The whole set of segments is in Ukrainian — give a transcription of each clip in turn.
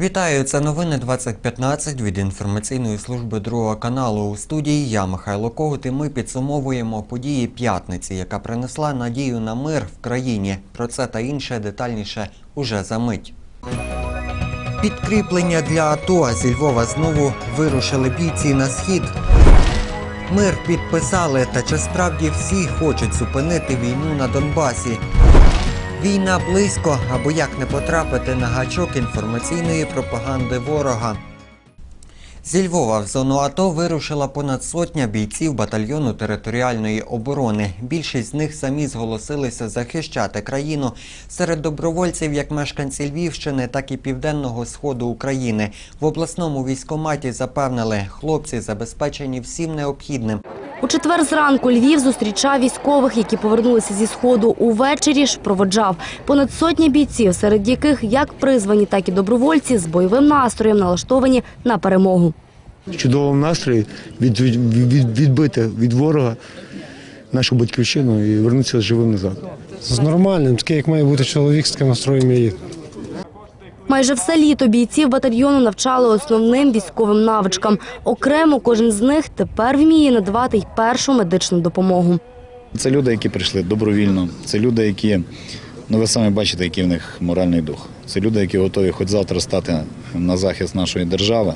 Вітаю, це новини 2015 від інформаційної служби другого каналу. У студії я Михайло Когут і ми підсумовуємо події п'ятниці, яка принесла надію на мир в країні. Про це та інше детальніше уже за мить. Підкріплення для АТО зі Львова знову вирушили бійці на схід. Мир підписали, та чи справді всі хочуть зупинити війну на Донбасі? Війна близько, або як не потрапити на гачок інформаційної пропаганди ворога. Зі Львова в зону АТО вирушила понад сотня бійців батальйону територіальної оборони. Більшість з них самі зголосилися захищати країну. Серед добровольців як мешканці Львівщини, так і південного сходу України. В обласному військкоматі запевнили, хлопці забезпечені всім необхідним. У четвер зранку Львів зустрічав військових, які повернулися зі сходу. Увечері ж проводжав понад сотні бійців, серед яких як призвані, так і добровольці з бойовим настроєм налаштовані на перемогу. В чудовому настрої від, від, від, відбити від ворога нашу батьківщину і вернутися живим назад. З нормальним, таке, як має бути чоловік з таким настроєм я їду. Майже все літо бійців батальйону навчали основним військовим навичкам. Окремо кожен з них тепер вміє надавати й першу медичну допомогу. Це люди, які прийшли добровільно. Це люди, які, ну ви самі бачите, який в них моральний дух. Це люди, які готові хоч завтра стати на захист нашої держави.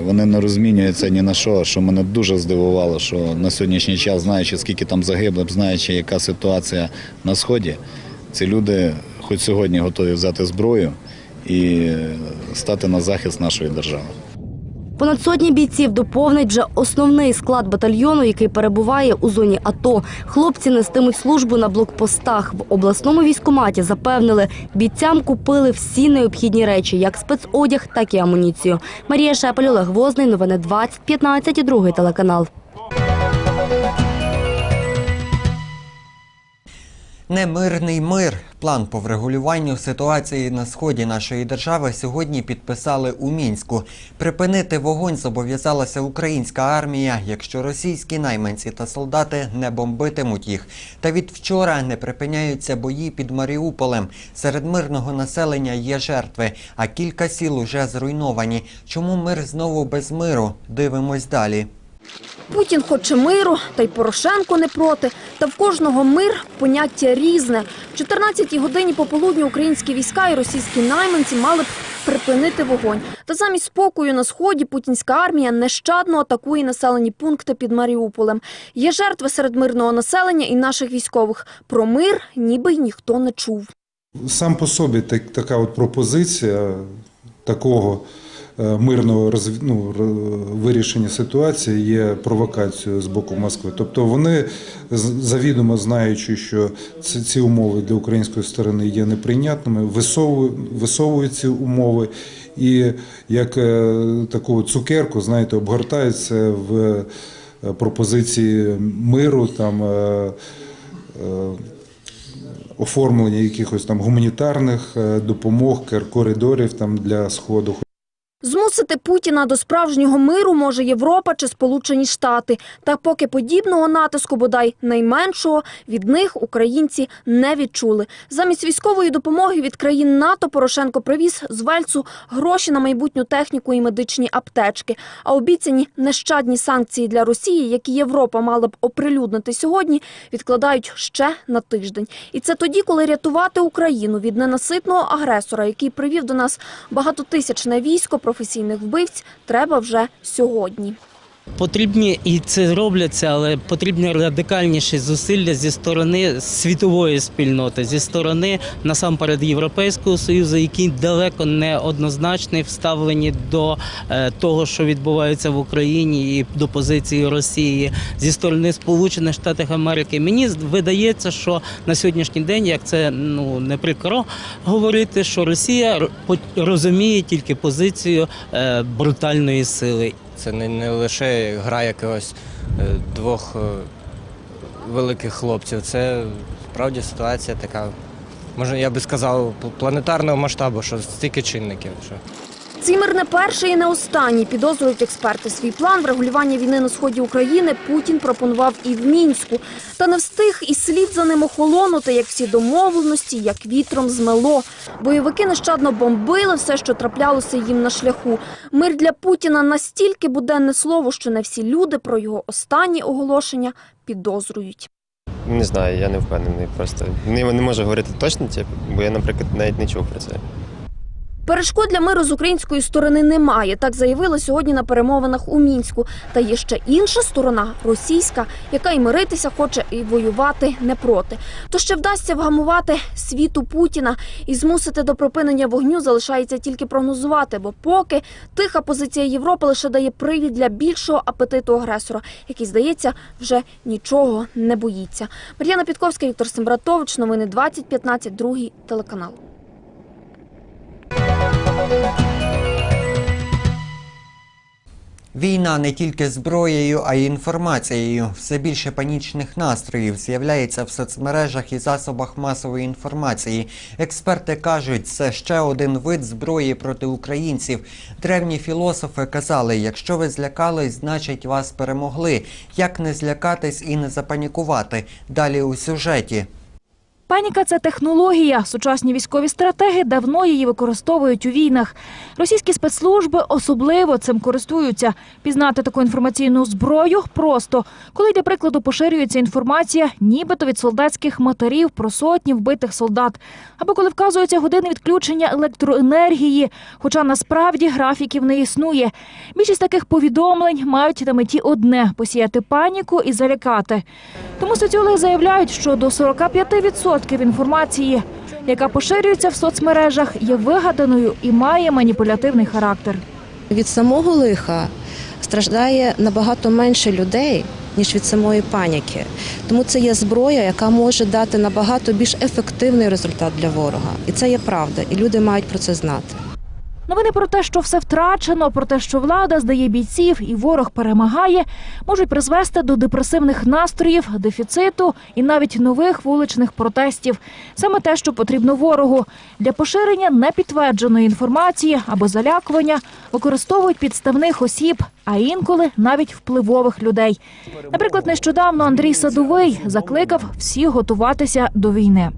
Вони не розмінюються ні на що, що мене дуже здивувало, що на сьогоднішній час, знаючи, скільки там загиблих, знаючи, яка ситуація на сході, ці люди хоч сьогодні готові взяти зброю і стати на захист нашої держави. Понад сотні бійців доповнить вже основний склад батальйону, який перебуває у зоні АТО. Хлопці нестимуть службу на блокпостах. В обласному військкоматі запевнили, бійцям купили всі необхідні речі, як спецодяг, так і амуніцію. Марія Шепель, Олег Возний, новини 2015 і другий телеканал. Немирний мир. План по врегулюванню ситуації на сході нашої держави сьогодні підписали у мінську. Припинити вогонь зобов'язалася українська армія, якщо російські найманці та солдати не бомбитимуть їх. Та від вчора не припиняються бої під Маріуполем. Серед мирного населення є жертви, а кілька сіл уже зруйновані. Чому мир знову без миру? Дивимось далі. Путін хоче миру, та й Порошенко не проти. Та в кожного мир поняття різне. В 14-й годині пополудні українські війська і російські найманці мали б припинити вогонь. Та замість спокою на сході путінська армія нещадно атакує населені пункти під Маріуполем. Є жертви серед мирного населення і наших військових. Про мир ніби й ніхто не чув. Сам по собі так, така от пропозиція такого мирного розв... ну, вирішення ситуації є провокацією з боку Москви. Тобто вони завідомо знаючи, що ці, умови для української сторони є неприйнятними, висовують, ці умови і як е, таку цукерку, знаєте, обгортаються в е, пропозиції миру там. е, е, оформлення якихось там гуманітарних е, допомог, коридорів там для сходу. Змусити Путіна до справжнього миру може Європа чи Сполучені Штати. Та поки подібного натиску, бодай найменшого, від них українці не відчули. Замість військової допомоги від країн НАТО Порошенко привіз з Вельцу гроші на майбутню техніку і медичні аптечки. А обіцяні нещадні санкції для Росії, які Європа мала б оприлюднити сьогодні, відкладають ще на тиждень. І це тоді, коли рятувати Україну від ненаситного агресора, який привів до нас багатотисячне військо професійних вбивць, треба вже сьогодні. Потрібні і це робляться, але потрібні радикальніші зусилля зі сторони світової спільноти, зі сторони насамперед Європейського союзу, який далеко не однозначний вставлені до е, того, що відбувається в Україні, і до позиції Росії зі сторони Сполучених Штатів Америки. Мені видається, що на сьогоднішній день, як це ну не прикро говорити, що Росія розуміє тільки позицію е, брутальної сили. Це не, не лише гра якогось е, двох е, великих хлопців. Це справді ситуація така, може, я би сказав, планетарного масштабу, що стільки чинників. Що... Цей мир не перший і не останній, підозрюють експерти. Свій план врегулювання війни на сході України Путін пропонував і в Мінську. Та не встиг і слід за ним охолонути, як всі домовленості, як вітром змело. Бойовики нещадно бомбили все, що траплялося їм на шляху. Мир для Путіна настільки буденне слово, що не всі люди про його останні оголошення підозрюють. Не знаю, я не впевнений. Просто не, не можу говорити точно, типу, бо я, наприклад, навіть не чув про це. Перешкод для миру з української сторони немає. Так заявили сьогодні на перемовинах у мінську. Та є ще інша сторона російська, яка і миритися хоче, і воювати не проти. То ще вдасться вгамувати світу Путіна і змусити до припинення вогню залишається тільки прогнозувати. Бо поки тиха позиція Європи лише дає привід для більшого апетиту агресора, який здається вже нічого не боїться. Мар'яна Підковська, Віктор Сембратович. Новини 2015, другий телеканал. Війна не тільки зброєю, а й інформацією. Все більше панічних настроїв з'являється в соцмережах і засобах масової інформації. Експерти кажуть, це ще один вид зброї проти українців. Древні філософи казали, якщо ви злякались, значить вас перемогли. Як не злякатись і не запанікувати? Далі у сюжеті. Паніка це технологія. Сучасні військові стратеги давно її використовують у війнах. Російські спецслужби особливо цим користуються. Пізнати таку інформаційну зброю просто. Коли, для прикладу, поширюється інформація, нібито від солдатських матерів про сотні вбитих солдат. Або коли вказуються години відключення електроенергії, хоча насправді графіків не існує. Більшість таких повідомлень мають на меті одне посіяти паніку і залякати. Тому соціологи заявляють, що до 45% інформації, яка поширюється в соцмережах, є вигаданою і має маніпулятивний характер. Від самого лиха страждає набагато менше людей, ніж від самої паніки. Тому це є зброя, яка може дати набагато більш ефективний результат для ворога. І це є правда, і люди мають про це знати. Новини про те, що все втрачено, про те, що влада здає бійців і ворог перемагає, можуть призвести до депресивних настроїв, дефіциту і навіть нових вуличних протестів. Саме те, що потрібно ворогу для поширення непідтвердженої інформації або залякування, використовують підставних осіб, а інколи навіть впливових людей. Наприклад, нещодавно Андрій Садовий закликав всіх готуватися до війни.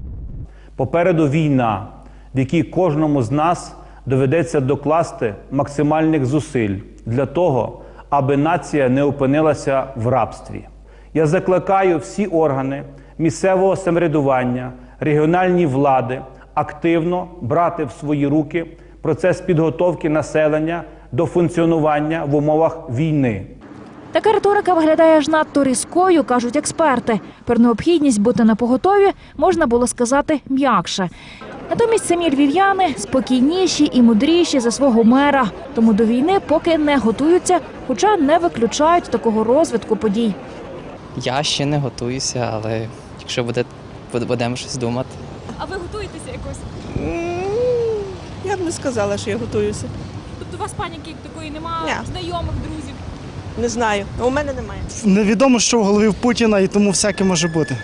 Попереду війна, в якій кожному з нас доведеться докласти максимальних зусиль для того, аби нація не опинилася в рабстві. Я закликаю всі органи місцевого самоврядування, регіональні влади активно брати в свої руки процес підготовки населення до функціонування в умовах війни. Така риторика виглядає аж надто різкою, кажуть експерти. Про необхідність бути на поготові можна було сказати м'якше. Натомість самі львів'яни спокійніші і мудріші за свого мера, тому до війни поки не готуються, хоча не виключають такого розвитку подій. Я ще не готуюся, але якщо буде, буде- будемо щось думати. А ви готуєтеся якось? Я б не сказала, що я готуюся. Тобто у вас паніки такої немає, Ні. знайомих, друзів? Не знаю. У мене немає. Невідомо, що в голові в Путіна, і тому всяке може бути.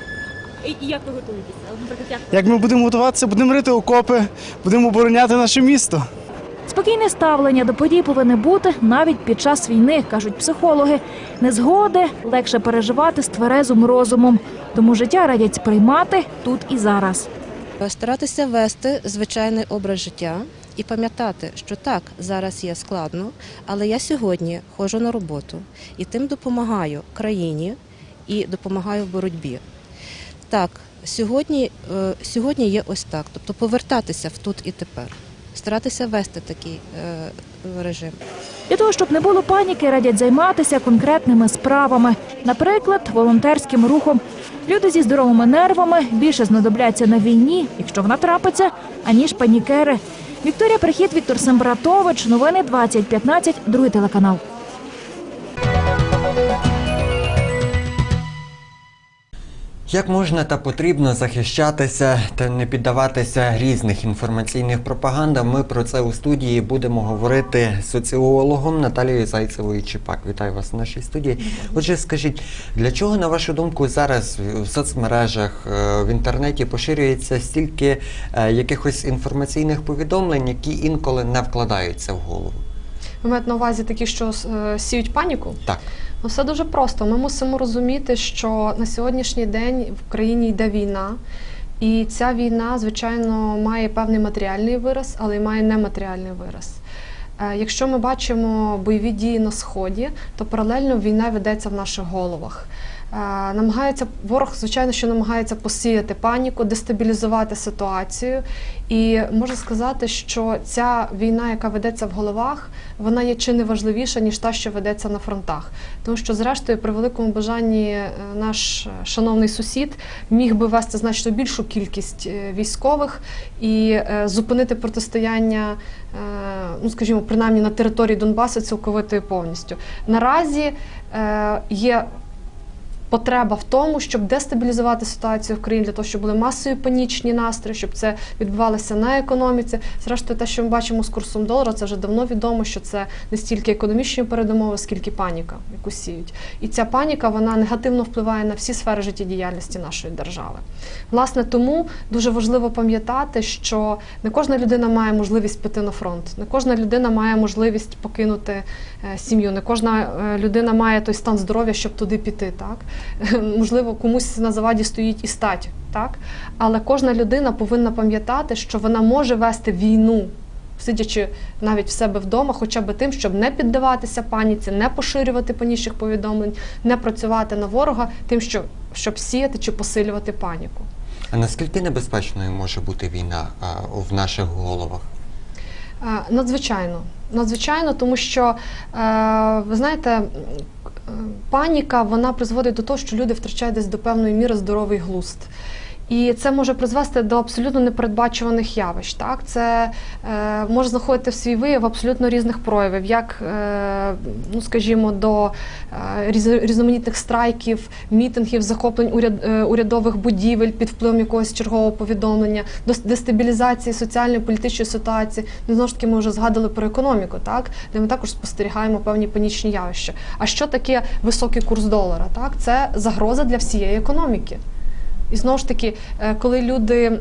І, як ви готуєтеся? Наприклад, як? Як ми будемо готуватися, будемо рити окопи, будемо обороняти наше місто. Спокійне ставлення до подій повинне бути навіть під час війни, кажуть психологи. Незгоди легше переживати з тверезим розумом, тому життя радять сприймати тут і зараз. Старатися вести звичайний образ життя і пам'ятати, що так, зараз є складно, але я сьогодні ходжу на роботу і тим допомагаю країні і допомагаю в боротьбі. Так, сьогодні, е, сьогодні є ось так, тобто повертатися в тут і тепер, старатися вести такий е, режим. Для того, щоб не було паніки, радять займатися конкретними справами, наприклад, волонтерським рухом. Люди зі здоровими нервами більше знадобляться на війні, якщо вона трапиться, аніж панікери. Вікторія Прихід, Віктор Сембратович, новини 2015, другий телеканал. Як можна та потрібно захищатися та не піддаватися різних інформаційних пропагандам? Ми про це у студії будемо говорити з соціологом Наталією Зайцевою Чіпак. Вітаю вас в нашій студії. Отже, скажіть, для чого, на вашу думку, зараз в соцмережах, е, в інтернеті поширюється стільки е, якихось інформаційних повідомлень, які інколи не вкладаються в голову? Ви маєте на увазі такі, що е, сіють паніку? Так. Ну, все дуже просто. Ми мусимо розуміти, що на сьогоднішній день в країні йде війна, і ця війна, звичайно, має певний матеріальний вираз, але й має нематеріальний вираз. Е, Якщо ми бачимо бойові дії на сході, то паралельно війна ведеться в наших головах. Е, Намагається ворог, звичайно, що намагається посіяти паніку, дестабілізувати ситуацію. І можу сказати, що ця війна, яка ведеться в головах, вона є чи не важливіша, ніж та, що ведеться на фронтах. Тому що, зрештою, при великому бажанні е, наш е, шановний сусід міг би вести значно більшу кількість військових і зупинити протистояння, ну скажімо, принаймні на території Донбасу цілковито і повністю. Наразі є потреба в тому, щоб дестабілізувати ситуацію в країні для того, щоб були масові панічні настрої, щоб це відбувалося на економіці. Зрештою, те, що ми бачимо з курсом долара, це вже давно відомо, що це не стільки економічні передумови, скільки паніка, яку сіють. І ця паніка вона негативно впливає на всі сфери життєдіяльності нашої держави. Власне, тому дуже важливо пам'ятати, що не кожна людина має можливість піти на фронт, не кожна людина має можливість покинути е, сім'ю, не кожна е, людина має той стан здоров'я, щоб туди піти. Так можливо, комусь на заваді стоїть і стать, так але кожна людина повинна пам'ятати, що вона може вести війну. Сидячи навіть в себе вдома, хоча б тим, щоб не піддаватися паніці, не поширювати панічних повідомлень, не працювати на ворога, тим, що, щоб сіяти чи посилювати паніку. А наскільки небезпечною може бути війна а, в наших головах? Е, Надзвичайно, надзвичайно, тому що е, ви знаєте, паніка вона призводить до того, що люди втрачають десь до певної міри здоровий глузд. І це може призвести до абсолютно непередбачуваних явищ. Так, це е, може знаходити в свій вияв абсолютно різних проявів, як, е, ну скажімо, до е, різноманітних страйків, мітингів, захоплень уряд, е, урядових будівель під впливом якогось чергового повідомлення, до дестабілізації соціальної політичної ситуації. Ну, знову ж таки, ми вже згадали про економіку, так де ми також спостерігаємо певні панічні явища. А що таке високий курс долара? Так, це загроза для всієї економіки. І знову ж таки, е, коли люди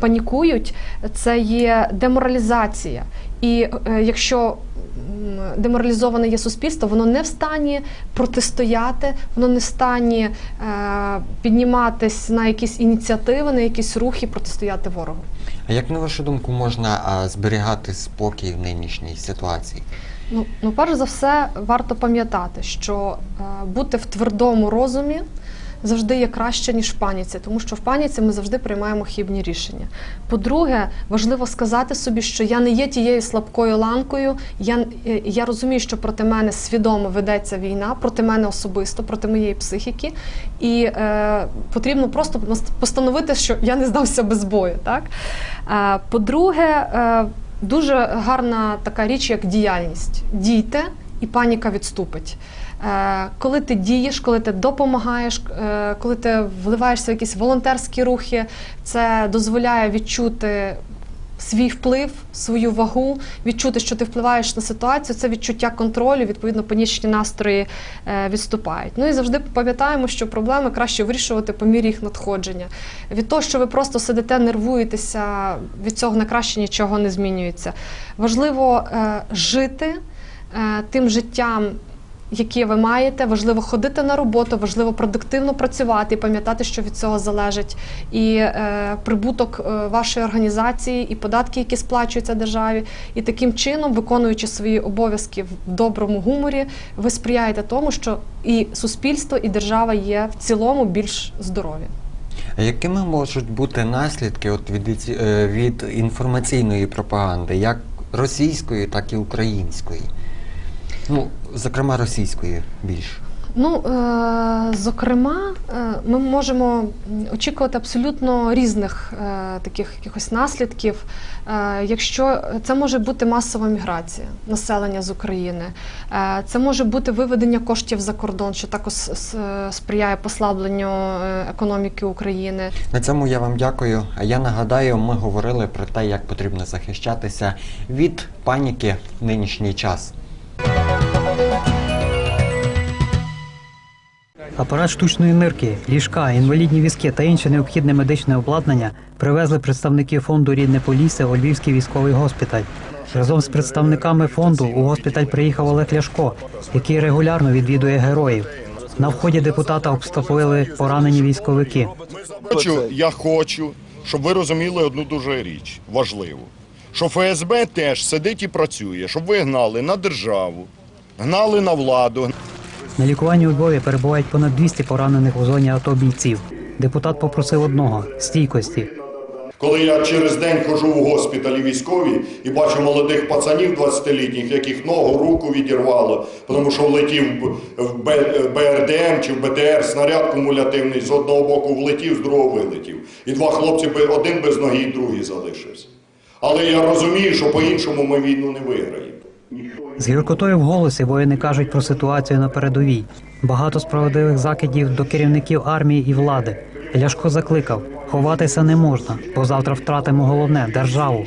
панікують, це є деморалізація. І е, якщо деморалізоване є суспільство, воно не в стані протистояти, воно не в стані е, підніматись на якісь ініціативи, на якісь рухи, протистояти ворогу. А як на вашу думку можна зберігати спокій в нинішній ситуації? Ну, ну, перш за все, варто пам'ятати, що бути в твердому розумі завжди є краще, ніж в паніці, тому що в паніці ми завжди приймаємо хибні рішення. По-друге, важливо сказати собі, що я не є тією слабкою ланкою. Я, е, я розумію, що проти мене свідомо ведеться війна, проти мене особисто, проти моєї психіки. І е, потрібно просто постановити, що я не здався без бою. Так? Е, по-друге, е, дуже гарна така річ, як діяльність. Дійте, і паніка відступить. Е, Коли ти дієш, коли ти допомагаєш, е, коли ти вливаєшся в якісь волонтерські рухи, це дозволяє відчути свій вплив, свою вагу, відчути, що ти впливаєш на ситуацію, це відчуття контролю, відповідно, панічні настрої е, відступають. Ну і завжди пам'ятаємо, що проблеми краще вирішувати по мірі їх надходження. Від того, що ви просто сидите, нервуєтеся, від цього на краще нічого не змінюється. Важливо жити тим життям. Яке ви маєте, важливо ходити на роботу, важливо продуктивно працювати і пам'ятати, що від цього залежить і е, прибуток е, вашої організації, і податки, які сплачуються державі. І таким чином, виконуючи свої обов'язки в доброму гуморі, ви сприяєте тому, що і суспільство, і держава є в цілому більш здорові. А якими можуть бути наслідки от від, е, від інформаційної пропаганди, як російської, так і української? Ну, зокрема, російської більш. Ну, е, зокрема, е, ми можемо очікувати абсолютно різних е, таких якихось наслідків. Якщо це може бути масова міграція населення з України, це може бути виведення коштів за кордон, що також сприяє послабленню економіки України. На цьому я вам дякую. А я нагадаю, ми говорили про те, як потрібно захищатися від паніки в нинішній час. Апарат штучної нирки, ліжка, інвалідні візки та інше необхідне медичне обладнання привезли представники фонду Рідне Полісся у Львівський військовий госпіталь. Разом з представниками фонду у госпіталь приїхав Олег Ляшко, який регулярно відвідує героїв. На вході депутата обступили поранені військовики. Хочу, я хочу, щоб ви розуміли одну дуже річ важливу. Що ФСБ теж сидить і працює, щоб ви гнали на державу, гнали на владу. На лікуванні у Львові перебувають понад 200 поранених у зоні АТО бійців. Депутат попросив одного стійкості. Коли я через день хожу в госпіталі військові і бачу молодих пацанів 20-літніх, яких ногу, руку відірвало, тому що влетів в- БРДМ чи в БТР снаряд кумулятивний, з одного боку влетів, з другого вилетів. І два хлопці, би- один без ноги, і другий залишився. Але я розумію, що по-іншому ми війну не виграємо. З гіркотою в голосі воїни кажуть про ситуацію на передовій. Багато справедливих закидів до керівників армії і влади. Ляшко закликав: ховатися не можна, бо завтра втратимо головне державу.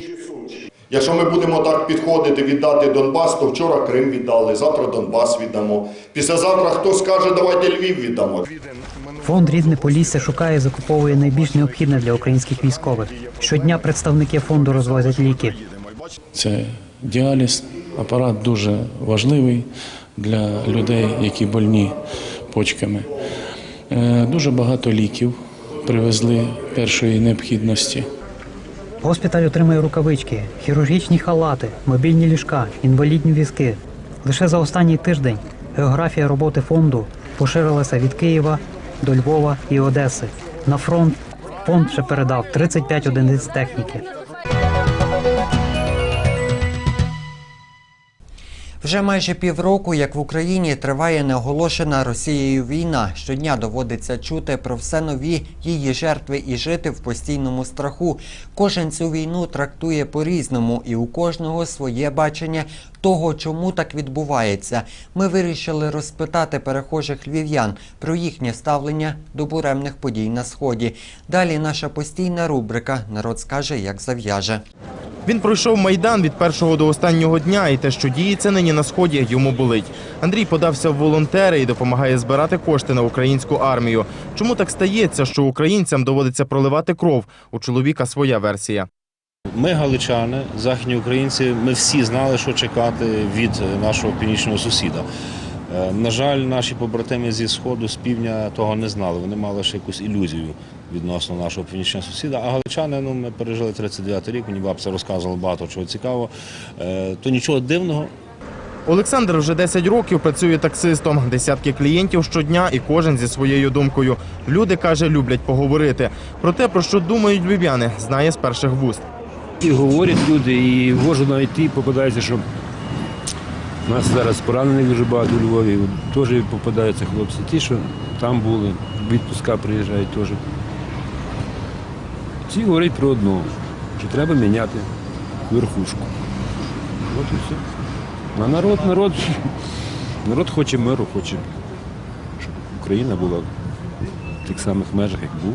Якщо ми будемо так підходити, віддати Донбас, то вчора Крим віддали, завтра Донбас віддамо. Післязавтра хтось скаже, давайте Львів віддамо. Фонд Рідне Полісся шукає і закуповує найбільш необхідне для українських військових. Щодня представники фонду розвозять ліки. Це діаліз, апарат дуже важливий для людей, які больні почками. Е, Дуже багато ліків привезли першої необхідності. Госпіталь отримує рукавички, хірургічні халати, мобільні ліжка, інвалідні візки. Лише за останній тиждень географія роботи фонду поширилася від Києва до Львова і Одеси. На фронт фонд ще передав 35 одиниць техніки. Вже майже півроку, як в Україні триває неоголошена Росією війна. Щодня доводиться чути про все нові її жертви і жити в постійному страху. Кожен цю війну трактує по-різному, і у кожного своє бачення того, чому так відбувається. Ми вирішили розпитати перехожих львів'ян про їхнє ставлення до буремних подій на сході. Далі наша постійна рубрика Народ скаже, як зав'яже. Він пройшов майдан від першого до останнього дня, і те, що діється нині на сході, йому болить. Андрій подався в волонтери і допомагає збирати кошти на українську армію. Чому так стається, що українцям доводиться проливати кров? У чоловіка своя версія. Ми, галичани, західні українці, ми всі знали, що чекати від нашого північного сусіда. Е, На жаль, наші побратими зі сходу, з півдня того не знали. Вони мали ще якусь ілюзію відносно нашого північного сусіда. А галичани, ну ми пережили 39 рік, мені бабця розказувала багато чого цікавого. Е, То нічого дивного, Олександр вже 10 років працює таксистом. Десятки клієнтів щодня, і кожен зі своєю думкою. Люди каже, люблять поговорити. Про те, про що думають львів'яни, знає з перших вуст. І говорять люди, і можу навіть і попадається, що у нас зараз поранених дуже багато у Львові. Теж попадаються хлопці. Ті, що там були, відпуска приїжджають теж. Ці говорять про одно, що треба міняти верхушку. От і все. А народ, народ, народ хоче миру, хоче, щоб Україна була в тих самих межах, як був,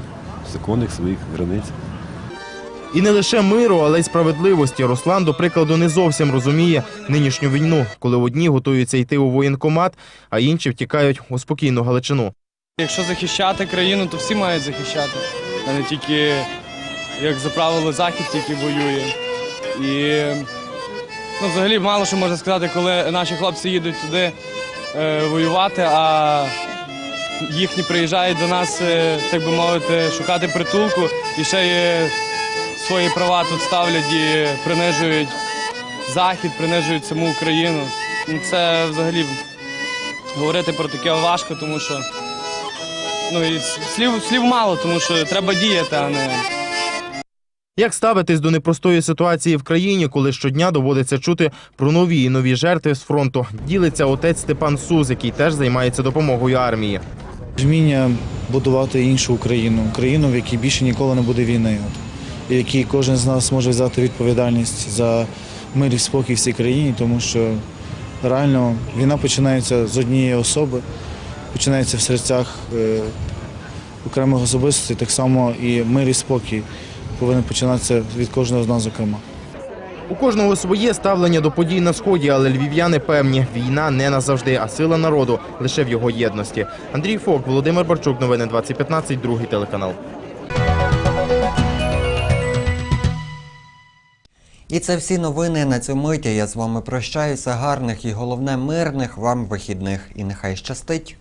в законних своїх границях. І не лише миру, але й справедливості. Руслан, до прикладу, не зовсім розуміє нинішню війну, коли одні готуються йти у воєнкомат, а інші втікають у спокійну Галичину. Якщо захищати країну, то всі мають захищати, а не тільки, як за правило, захід тільки воює. І ну, взагалі мало що можна сказати, коли наші хлопці їдуть туди е, воювати, а їхні приїжджають до нас, е, так би мовити, шукати притулку і ще й свої права тут ставлять і принижують захід, принижують саму Україну. Ну, Це взагалі говорити про таке важко, тому що ну і слів, слів мало, тому що треба діяти, а не Як ставитись до непростої ситуації в країні, коли щодня доводиться чути про нові і нові жертви з фронту? Ділиться отець Степан Суз, який теж займається допомогою армії. Вміння будувати іншу Україну, Україну, в якій більше ніколи не буде війни. І в якій кожен з нас може взяти відповідальність за мир і спокій в цій країні, тому що реально війна починається з однієї особи, починається в серцях е, окремих особистостей, так само і мир і спокій повинен починатися від кожного з нас, зокрема. У кожного своє ставлення до подій на сході, але львів'яни певні, війна не назавжди, а сила народу лише в його єдності. Андрій Фок, Володимир Барчук, новини 2015, другий телеканал. І це всі новини на цю миті. Я з вами прощаюся. Гарних і головне мирних вам вихідних. І нехай щастить.